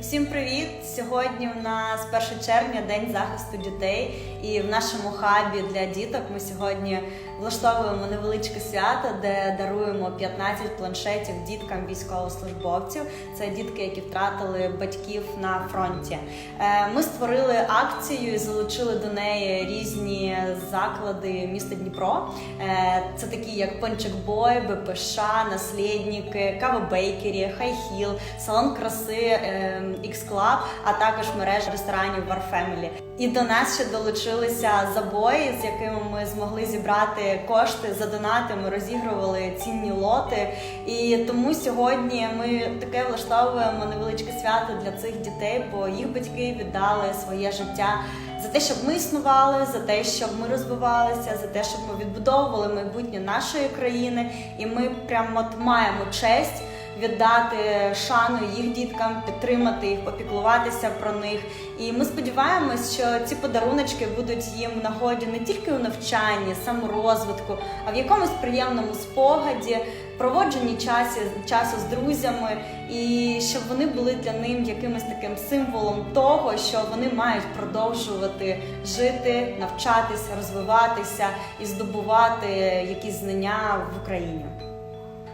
Всім привіт! Сьогодні у нас 1 червня, день захисту дітей. І в нашому хабі для діток ми сьогодні влаштовуємо невеличке свято, де даруємо 15 планшетів діткам військовослужбовців. Це дітки, які втратили батьків на фронті. Е, Ми створили акцію і залучили до неї різні заклади міста Дніпро. Е, Це такі як Пончик Бой, БПШ, Наслідники, Кава Бейкері, Хайхіл, салон краси X Club, а також мережа ресторанів War Family. І до нас ще долучилися забої, з якими ми змогли зібрати кошти за донати. Ми розігрували цінні лоти. І тому сьогодні ми таке влаштовуємо невеличке свято для цих дітей, бо їх батьки віддали своє життя за те, щоб ми існували, за те, щоб ми розвивалися, за те, щоб ми відбудовували майбутнє нашої країни. І ми прямо от маємо честь віддати шану їх діткам, підтримати їх, попіклуватися про них. І ми сподіваємось, що ці подаруночки будуть їм нагоді не тільки у навчанні, саморозвитку, а в якомусь приємному спогаді, проводженні часі, часу з друзями, і щоб вони були для ним якимось таким символом того, що вони мають продовжувати жити, навчатися, розвиватися і здобувати якісь знання в Україні.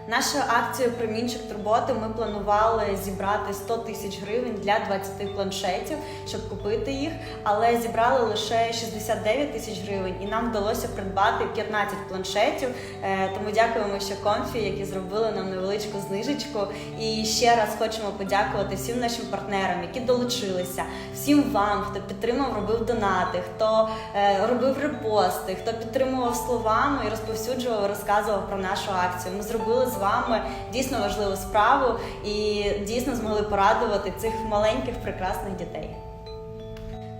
Нашою акцією Промінчик турботи ми планували зібрати 100 тисяч гривень для 20 планшетів, щоб купити їх, але зібрали лише 69 тисяч гривень, і нам вдалося придбати 15 планшетів. Е, Тому дякуємо ще конфі, які зробили нам невеличку знижечку. І ще раз хочемо подякувати всім нашим партнерам, які долучилися, всім вам, хто підтримав, робив донати, хто е, робив репости, хто підтримував словами і розповсюджував, розказував про нашу акцію. Ми зробили з вами дійсно важливу справу і дійсно змогли порадувати цих маленьких прекрасних дітей.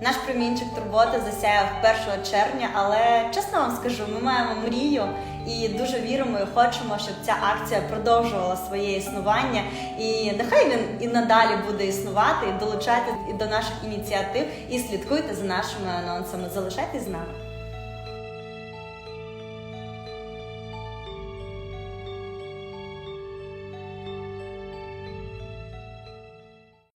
Наш промінчик турботи засяяв 1 червня, але чесно вам скажу, ми маємо мрію і дуже віримо і хочемо, щоб ця акція продовжувала своє існування. І нехай він і надалі буде існувати, і долучайте і до наших ініціатив, і слідкуйте за нашими анонсами. Залишайтесь з нами.